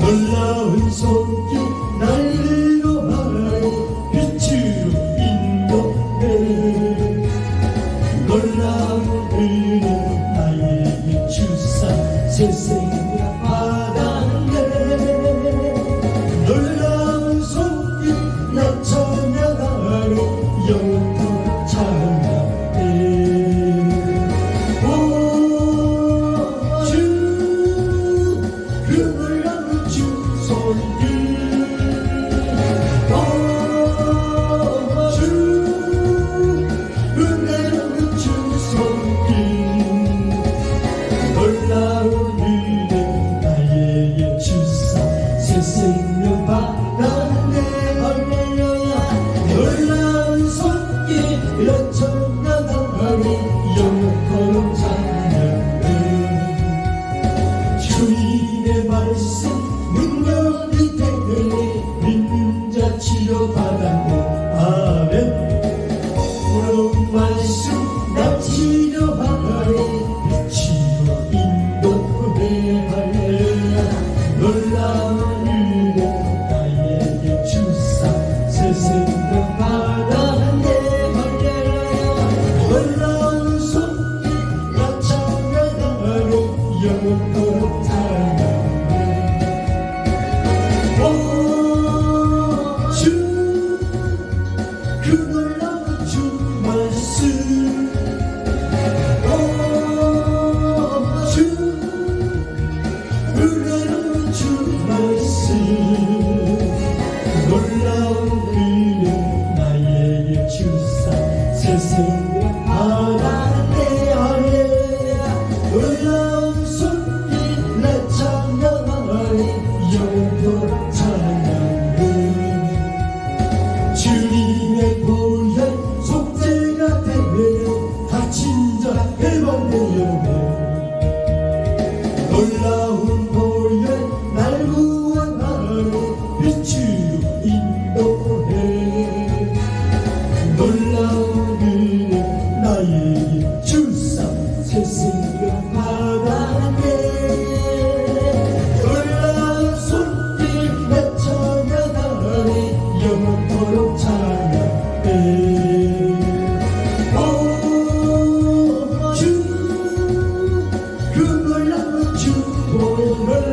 놀라운 손길 날리로 하나의 빛으로 인도해. 놀라운 은혜 나에게 주사 세상을 받았네 놀라운 손길 나 찬양하리 영원 받았네 할렐루야 놀라운 손길 여천나가니 영원토록 찬양해 주님의 말씀 능력이 되니 믿는 자 치료받았 새 생명 출석 재승연 바닥에 놀라운 손길 내쳐나가니 영원토록 찬양해. 주그 놀라운 주보를